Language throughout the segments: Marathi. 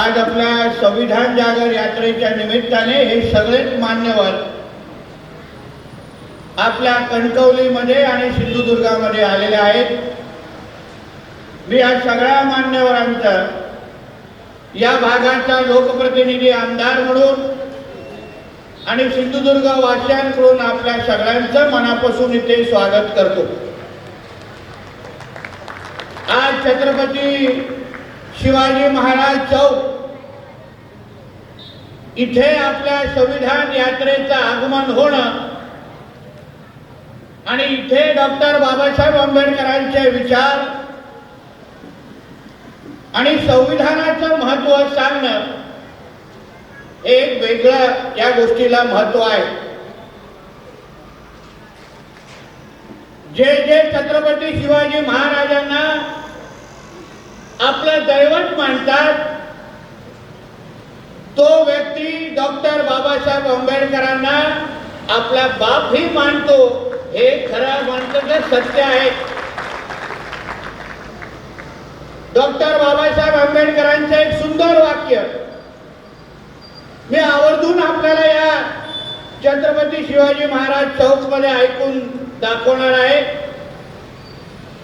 आज आपल्या संविधान जागर यात्रेच्या निमित्ताने हे सगळेच मान्यवर आपल्या कणकवलीमध्ये आणि सिंधुदुर्गामध्ये आलेले आहेत. मी या सगळ्या मान्यवरांचं या भागाचा लोकप्रतिनिधी आमदार म्हणून आणि सिंधुदुर्ग वासियांकडून आपल्या सगळ्यांचं मनापासून इथे स्वागत करतो. आज छत्रपती शिवाजी महाराज चौक. इथे आपल्या संविधान यात्रेचं आगमन होणं आणि इथे डॉक्टर बाबासाहेब आंबेडकरांचे विचार आणि संविधानाचं महत्त्व सांगणं हे एक वेगळं या गोष्टीला महत्त्व आहे. जे जे छत्रपती शिवाजी महाराजांना आपला दैवत मानतात. तो व्यक्ती डॉक्टर बाबासाहेब आंबेडकरांना आपला बापही मानतो. हे खरं माणसाचं सत्य आहे. डॉक्टर बाबासाहेब आंबेडकरांचं एक सुंदर वाक्य. मी आवर्जून आपल्याला या छत्रपती शिवाजी महाराज चौकमध्ये ऐकून दाखवणार आहे.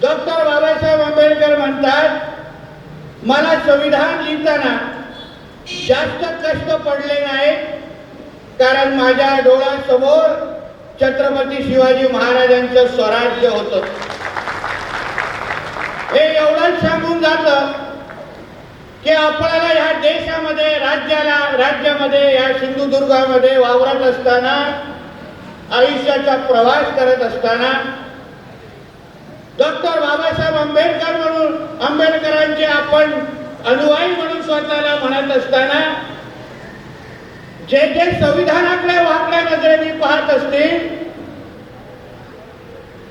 डॉक्टर बाबासाहेब आंबेडकर म्हणतात मला संविधान लिहिताना जास्त कष्ट पडले नाही कारण माझ्या डोळ्यासमोर छत्रपती शिवाजी महाराजांचं स्वराज्य होतं. हे एवढंच सांगून जातं की आपल्याला ह्या देशामध्ये राज्याला राज्यामध्ये या सिंधुदुर्गामध्ये वावरत असताना आयुष्याचा प्रवास करत असताना डॉक्टर बाबासाहेब आंबेडकर म्हणून आंबेडकरांचे आपण अनुयायी म्हणून स्वतःला म्हणत असताना जे जे संविधानाकडे वाकड्या नजरेने पाहत असतील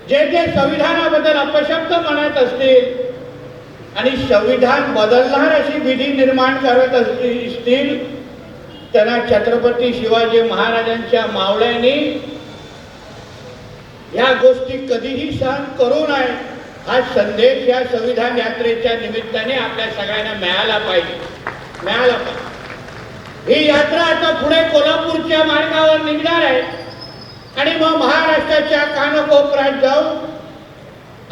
जे जे संविधानाबद्दल अपशब्द म्हणत असतील आणि संविधान बदलणार अशी विधी निर्माण करत असतील त्यांना छत्रपती शिवाजी महाराजांच्या मावळ्यांनी या गोष्टी कधीही सहन करू नये. हा संदेश या संविधान यात्रेच्या निमित्ताने आपल्या सगळ्यांना मिळाला पाहिजे. मिळाला पाहिजे. ही यात्रा आता पुढे कोल्हापूरच्या मार्गावर निघणार आहे. आणि मग महाराष्ट्राच्या कानकोपऱ्यात जाऊन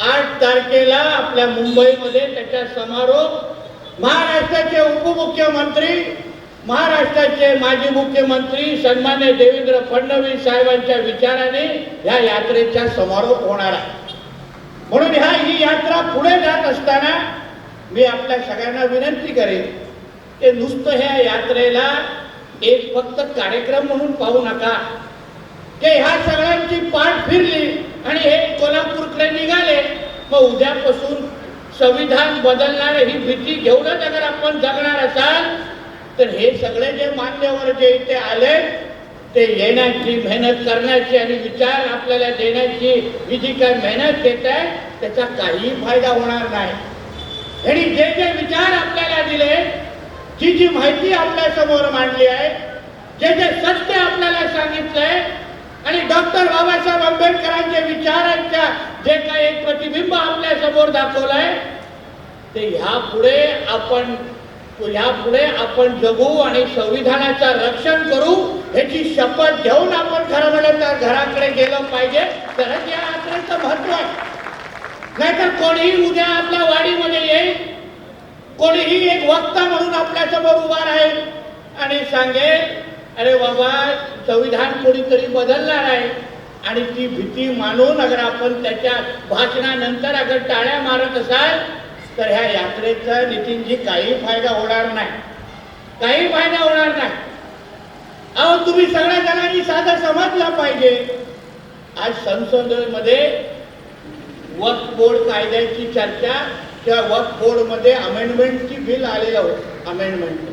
आठ तारखेला आपल्या मुंबईमध्ये त्याचा समारोप महाराष्ट्राचे उपमुख्यमंत्री महाराष्ट्राचे माजी मुख्यमंत्री सन्मान्य देवेंद्र फडणवीस साहेबांच्या विचाराने या यात्रेचा समारोप होणार आहे. म्हणून ह्या ही यात्रा पुढे जात असताना मी आपल्या सगळ्यांना विनंती करेन की नुसतं ह्या यात्रेला एक फक्त कार्यक्रम म्हणून पाहू नका. की ह्या सगळ्यांची पाठ फिरली आणि हे कोल्हापूरकडे निघाले मग उद्यापासून संविधान बदलणार ही भीती घेऊनच अगर आपण जगणार असाल तर हे सगळे जे मान्यवर जे इथे आले ते येण्याची मेहनत करण्याची आणि विचार आपल्याला देण्याची ही जी काय मेहनत घेत आहे त्याचा काही फायदा होणार नाही. आणि जे जे विचार आपल्याला दिले जी जी माहिती आपल्यासमोर मांडली आहे जे जे सत्य आपल्याला सांगितलंय आणि डॉक्टर बाबासाहेब आंबेडकरांच्या विचारांच्या जे काही एक प्रतिबिंब आपल्यासमोर दाखवलंय ते ह्या पुढे आपण ह्या पुढे आपण जगू आणि संविधानाचं रक्षण करू ह्याची शपथ घेऊन आपण खरं म्हणलं तर घराकडे गेलं पाहिजे. तरच या यात्रेचं महत्त्व आहे. नाहीतर कोणीही उद्या आपल्या वाडीमध्ये येईल. कोणीही एक वक्ता म्हणून आपल्यासमोर उभा राहील आणि सांगेल अरे बाबा संविधान कोणीतरी बदलणार आहे. आणि ती भीती मानून अगर आपण त्याच्या भाषणानंतर अगर टाळ्या मारत असाल तर ह्या यात्रेचा नितीनजी काही फायदा होणार नाही. काही फायदा होणार नाही. अहो तुम्ही सगळ्या जणांनी साधं समजला पाहिजे. आज संसदेमध्ये वक्फ बोर्ड कायद्याची चर्चा त्या वक्फ बोर्डमध्ये अमेंडमेंटची बिल आलेलं होतं अमेंडमेंट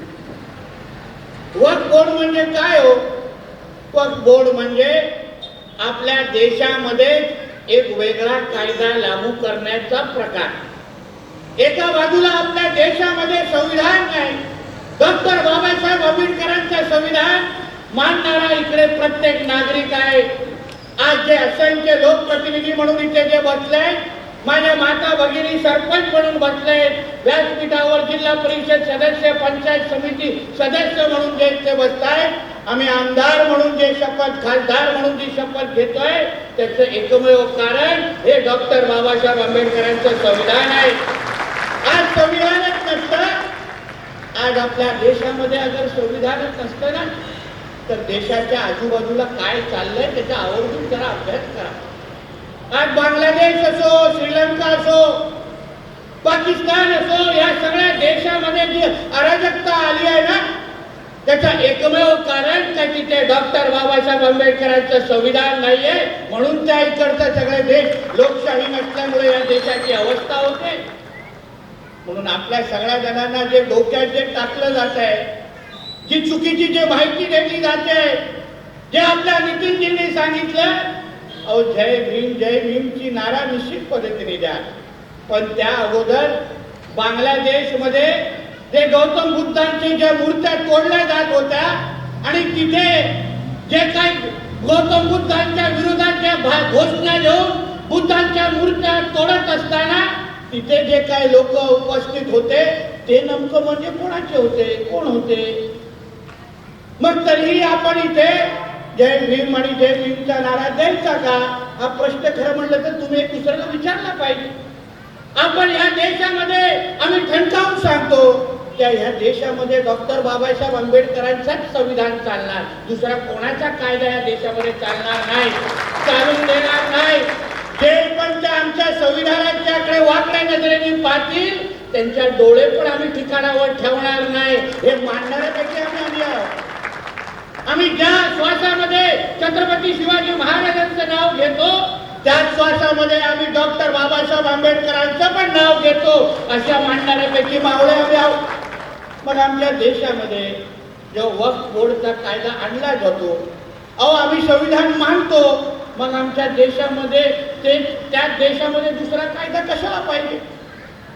वक्फ बोर्ड म्हणजे काय हो? वक्फ बोर्ड म्हणजे आपल्या देशामध्ये एक वेगळा कायदा लागू करण्याचा प्रकार. एका बाजूला आपल्या देशामध्ये संविधान नाही डॉक्टर बाबासाहेब आंबेडकरांचं संविधान मानणारा इकडे प्रत्येक नागरिक आहे. आज जे असंख्य लोकप्रतिनिधी म्हणून इथे जे बसले माझ्या माता भगिनी सरपंच म्हणून बसले व्यासपीठावर जिल्हा परिषद सदस्य पंचायत समिती सदस्य म्हणून जे इथे बसतायत आम्ही आमदार म्हणून जे शपथ खासदार म्हणून जी शपथ घेतोय त्याचं एकमेव कारण हे डॉक्टर बाबासाहेब आंबेडकरांचं संविधान आहे. आज संविधानच नसतं. आज आपल्या देशामध्ये अगर संविधानच नसतं ना तर देशाच्या आजूबाजूला काय चाललंय त्याचा आवर्जून जरा अभ्यास करा. आज बांगलादेश असो श्रीलंका असो पाकिस्तान असो या सगळ्या देशामध्ये जी अराजकता आली आहे ना त्याचं एकमेव कारण का तिथे डॉक्टर बाबासाहेब आंबेडकरांचं संविधान नाहीये म्हणून त्या इकडचं सगळे देश. लोकशाही नसल्यामुळे या देशाची अवस्था होते. म्हणून आपल्या सगळ्या जणांना जे डोक्यात जे टाकलं जात आहे जी चुकीची जे माहिती दिली जाते जे आपल्या नितीनजींनी सांगितलं अहो जय भीम जय भीमची नारा निश्चित पद्धतीने द्या. पण त्या अगोदर बांगलादेशमध्ये जे गौतम बुद्धांची ज्या मूर्त्या तोडल्या जात होत्या आणि तिथे जे काही गौतम बुद्धांच्या विरोधात ज्या भा- घोषणा घेऊन बुद्धांच्या मूर्त्या तोडत असताना तिथे जे काही लोक उपस्थित होते ते नेमकं म्हणजे कोणाचे होते? कोण होते? मग तरीही आपण इथे जय भीम आणि जय भीमचा नारा द्यायचा का? हा प्रश्न खरं म्हणलं तर तुम्ही एक दुसऱ्याला विचारला पाहिजे. आपण या देशामध्ये आम्ही ठणकावून सांगतो त्या ह्या देशामध्ये डॉक्टर बाबासाहेब आंबेडकरांचाच संविधान चालणार. दुसरा कोणाचा कायदा या देशामध्ये चालणार नाही? चालून देणार नाही. जे पण त्या आमच्या संविधानाच्याकडे वाकड्या नजरेने पाहतील त्यांच्या डोळे पण आम्ही ठिकाणावर ठेवणार नाही. हे मांडणाऱ्यापैकी आम्ही आम्ही आहोत. आम्ही ज्या श्वासामध्ये छत्रपती शिवाजी महाराजांचं नाव घेतो त्याच श्वासामध्ये आम्ही डॉक्टर बाबासाहेब आंबेडकरांचं पण नाव घेतो अशा मांडणाऱ्यापैकी मावळे आम्ही आहोत. पण आमच्या देशामध्ये जो वक्फ बोर्डचा कायदा आणला जातो अहो आम्ही संविधान मानतो मग आमच्या देशामध्ये ते त्या देशामध्ये दुसरा कायदा कशाला पाहिजे?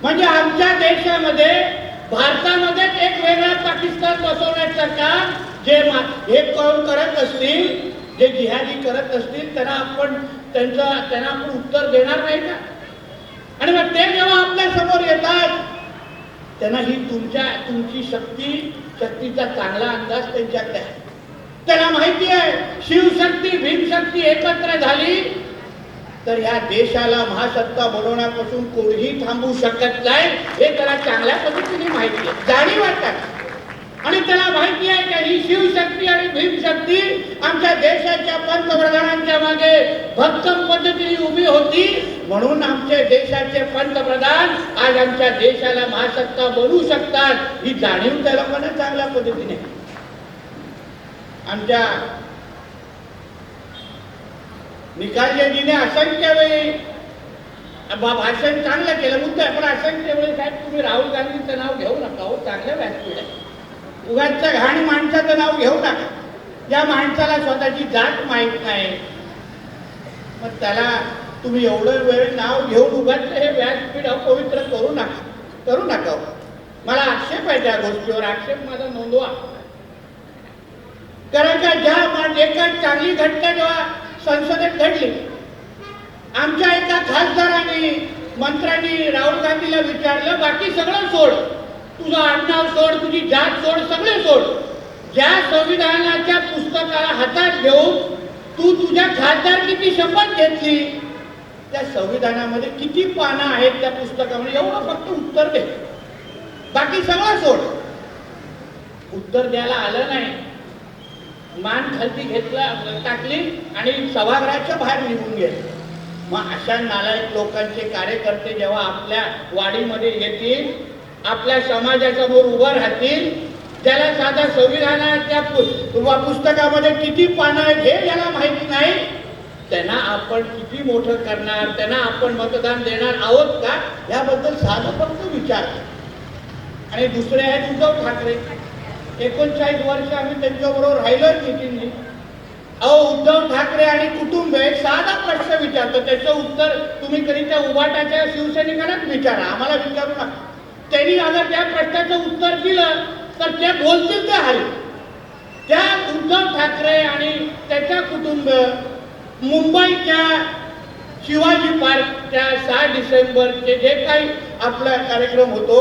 म्हणजे आमच्या देशामध्ये भारतामध्येच एक वेगळा पाकिस्तान बसवण्याचं काम जे मा- हे कोण करत असतील जे जिहादी करत असतील त्यांना आपण त्यांचा त्यांना आपण उत्तर देणार नाही का? आणि मग ते जेव्हा आपल्यासमोर येतात त्यांना ही तुमच्या तुमची शक्ती शक्तीचा चांगला अंदाज त्यांच्याकडे आहे. त्याला माहिती आहे शिवशक्ती भीमशक्ती एकत्र झाली तर ह्या देशाला महासत्ता बनवण्यापासून कोणीही थांबू शकत नाही हे त्याला चांगल्या पद्धतीने माहिती आहे जाणीव वाटतात. आणि त्याला माहिती आहे का ही शिवशक्ती आणि भीमशक्ती आमच्या देशाच्या पंतप्रधानांच्या मागे भक्कम पद्धतीने उभी होती. म्हणून आमचे देशाचे पंतप्रधान आज आमच्या देशाला महासत्ता बनवू शकतात ही जाणीव त्या लोकांना चांगल्या पद्धतीने आमच्या निकालजीने असंख्य वेळी भाषण चांगलं केलं. मुद्दा आहे, पण असंख्य वेळी साहेब तुम्ही राहुल गांधीचं नाव घेऊ नका हो. चांगलं व्यासपीठ आहे. उगाच्या घाण माणसाचं नाव घेऊ नका. ज्या माणसाला स्वतःची जात माहीत नाही. मग त्याला तुम्ही एवढं वेळ नाव घेऊन उगाच हे व्यासपीठ अपवित्र करू नका. करू नका हो. मला आक्षेप आहे त्या गोष्टीवर. आक्षेप माझा नोंदवा. कारण का ज्या मा- एका चांगली घटना जेव्हा संसदेत घडली आमच्या एका खासदाराने मंत्र्यांनी राहुल गांधीला विचारलं बाकी सगळं सोड. तुझं आडनाव सोड तुझी जात सोड सगळे सोड. ज्या संविधानाच्या पुस्तकाला हातात घेऊन तू तुझ्या खासदारकीची शपथ घेतली त्या संविधानामध्ये किती पानं आहेत त्या पुस्तकामध्ये? एवढं फक्त उत्तर दे. बाकी सगळं सोड. उत्तर द्यायला आलं नाही. मान खालती घेतला टाकली आणि सभागृहाच्या बाहेर निघून गेले. मग अशा नालायक लोकांचे कार्यकर्ते जेव्हा आपल्या वाडीमध्ये येतील आपल्या समाजासमोर उभं राहतील ज्याला साधा संविधानाच्या पुस्तकामध्ये किती पानं आहेत हे ज्याला माहिती नाही. त्यांना आपण किती मोठं करणार त्यांना आपण मतदान देणार आहोत का? याबद्दल साधं फक्त विचार. आणि दुसरे आहेत उद्धव ठाकरे. एकोणचाळीस वर्ष आम्ही त्यांच्याबरोबर राहिलो मिटिंगनी. अहो उद्धव ठाकरे आणि कुटुंब आहे साधा प्रश्न विचारतो त्याचं उत्तर तुम्ही कधी त्या उभाटाच्या शिवसैनिकांनाच विचारा. आम्हाला विचारू नका. त्यांनी अगर त्या प्रश्नाचं उत्तर दिलं तर ते बोलतील ते हरे त्या उद्धव ठाकरे आणि त्याच्या कुटुंब मुंबईच्या शिवाजी पार्कच्या सहा डिसेंबरचे जे काही आपला कार्यक्रम होतो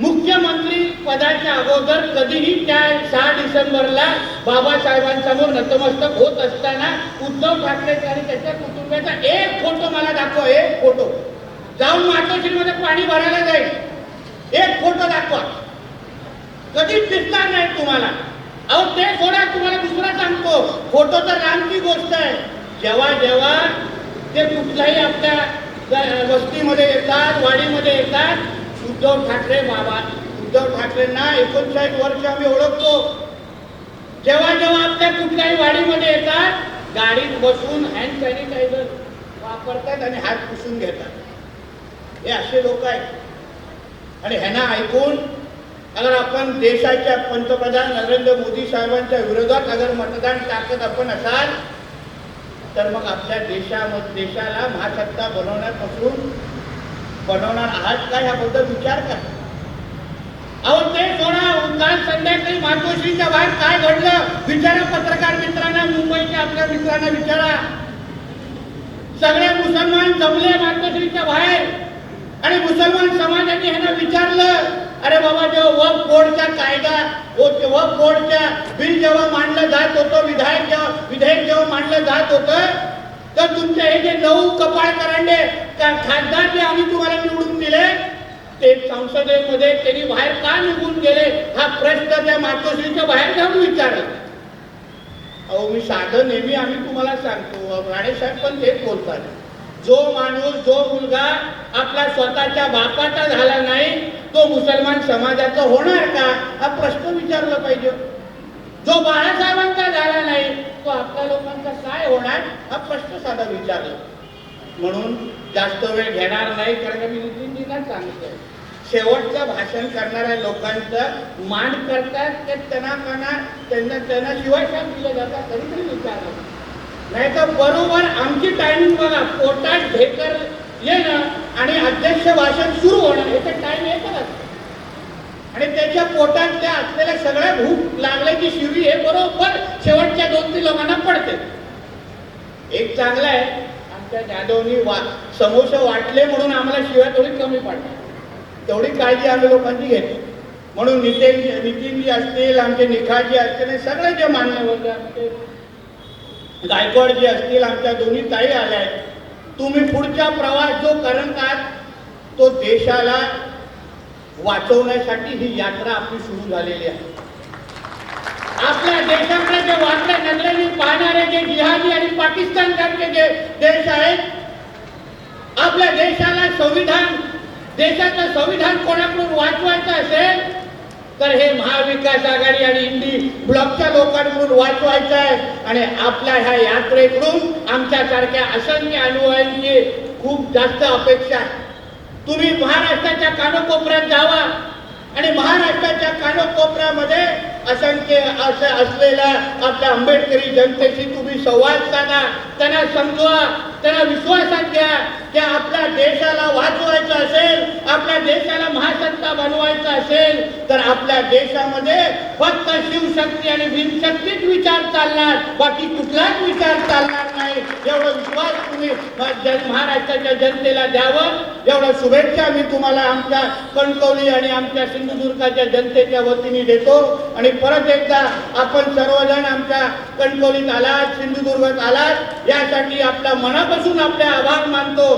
मुख्यमंत्री पदाच्या अगोदर कधीही त्या सहा डिसेंबरला बाबासाहेबांसमोर नतमस्तक होत असताना उद्धव ठाकरे आणि त्याच्या कुटुंबाचा एक फोटो मला दाखवा एक फोटो. जाऊन मातोश्रीमध्ये पाणी भरायला जाईल. एक फोटो दाखवा. कधीच दिसणार नाही तुम्हाला. अहो ते सोडा तुम्हाला दुसरा सांगतो. फोटो तर लांबची गोष्ट आहे. जेव्हा जेव्हा ते कुठल्याही आपल्या वस्तीमध्ये येतात वाडीमध्ये येतात उद्धव ठाकरे बाबा उद्धव ठाकरेंना एकोणचाळीस वर्ष आम्ही ओळखतो. जेव्हा जेव्हा आपल्या कुठल्याही वाडीमध्ये येतात गाडीत बसून हँड सॅनिटायझर वापरतात आणि हात पुसून घेतात. हे असे लोक आहेत. आणि ह्यांना ऐकून अगर आपण देशाच्या पंतप्रधान नरेंद्र मोदी साहेबांच्या विरोधात अगर मतदान टाकत आपण असाल तर मग आपल्या देशामध्ये देशाला महासत्ता बनवण्यापासून बनवणार आहात का याबद्दल विचार करा. अहो ते सोडा काल संध्याकाळी मातोश्रीच्या बाहेर काय घडलं? विचारा पत्रकार मित्रांना मुंबईच्या आपल्या मित्रांना विचारा. सगळे मुसलमान जमले मातोश्रीच्या बाहेर. आणि मुसलमान समाजाने ह्यांना विचारलं अरे बाबा जेव्हा वक्फ बोर्डचा कायदा व- वक्फ बोर्डच्या बिल जेव्हा मांडलं जात होतं विधायक जेव्हा विधेयक जेव्हा मांडलं जात होतं तर तुमचे हे जे नऊ कपाळ करांडे त्या खासदार जे आम्ही तुम्हाला निवडून दिले ते संसदेमध्ये त्यांनी बाहेर का निघून गेले? हा प्रश्न त्या मातोश्रीच्या बाहेर जाऊन विचारला. अहो मी साधं नेहमी आम्ही तुम्हाला सांगतो राणेसाहेब पण तेच बोलतात. जो माणूस जो मुलगा आपला स्वतःच्या बापाचा झाला नाही तो मुसलमान समाजाचा होणार का? हा प्रश्न विचारला पाहिजे. जो बाळासाहेबांचा झाला नाही तो आपल्या लोकांचा काय होणार? हा प्रश्न साधा विचारला. म्हणून जास्त वेळ घेणार नाही कारण मी नितीनजीला सांगतोय. शेवटचं भाषण करणाऱ्या लोकांचं मांड करतात ते त्यांना त्यांना त्यांना त्यांना शिवाय दिलं जातात तरी तरी विचारलं नाही तर बरोबर आमची टायमिंग बघा पोटात ढेकर येणं आणि अध्यक्ष भाषण सुरू होणं याचं टाइम एकच आणि त्याच्या पोटात त्या असलेल्या सगळ्या भूक लागल्याची शिवी हे बरोबर शेवटच्या दोन तीन लोकांना पडते. एक चांगलं आहे त्या जाधवनी वा समोसे वाटले म्हणून आम्हाला शिवाय थोडी कमी पडतात तेवढी काळजी आम्ही लोकांची घेतली म्हणून नितीन नितीनजी असतील आमचे निखाजी असतील सगळे जे मान्यवर आमचे गायकवाड जे असतील आमच्या दोन्ही ताई आल्या आहेत. तुम्ही पुढचा प्रवास जो करत आहात तो देशाला वाचवण्यासाठी ही यात्रा आपली सुरू झालेली आहे आपल्या देशाकडे जे वाचल्या नजरेने पाहणारे जे जिहादी आणि पाकिस्तान सारखे जे देश आहेत आपल्या देशाला संविधान देशाचं संविधान कोणाकडून वाचवायचं असेल तर हे महाविकास आघाडी आणि हिंदी ब्लॉकच्या लोकांकडून वाचवायचं आहे. आणि आपल्या ह्या यात्रेकडून आमच्यासारख्या असंख्य अनुयायांची खूप जास्त अपेक्षा आहे. तुम्ही महाराष्ट्राच्या कानोकोपऱ्यात जावा आणि महाराष्ट्राच्या कानो असंख्य असं असलेल्या आपल्या आंबेडकरी जनतेशी तुम्ही संवाद साधा त्यांना समजवा त्यांना विश्वासात घ्या. की आपल्या देशाला वाचवायचं असेल आपल्या देशाला महासत्ता बनवायचं असेल तर आपल्या देशामध्ये फक्त शिवशक्ती आणि भीमशक्तीच विचार चालणार. बाकी कुठलाच विचार चालणार नाही. एवढा विश्वास तुम्ही महाराष्ट्राच्या जनतेला द्यावं. एवढ्या शुभेच्छा मी तुम्हाला आमच्या कणकवली आणि आमच्या सिंधुदुर्गाच्या जनतेच्या वतीने देतो. आणि परत एकदा आपण सर्वजण आमच्या कणकवलीत आलात सिंधुदुर्गात आलात. यासाठी आपल्या मनापासून आपले आभार मानतो.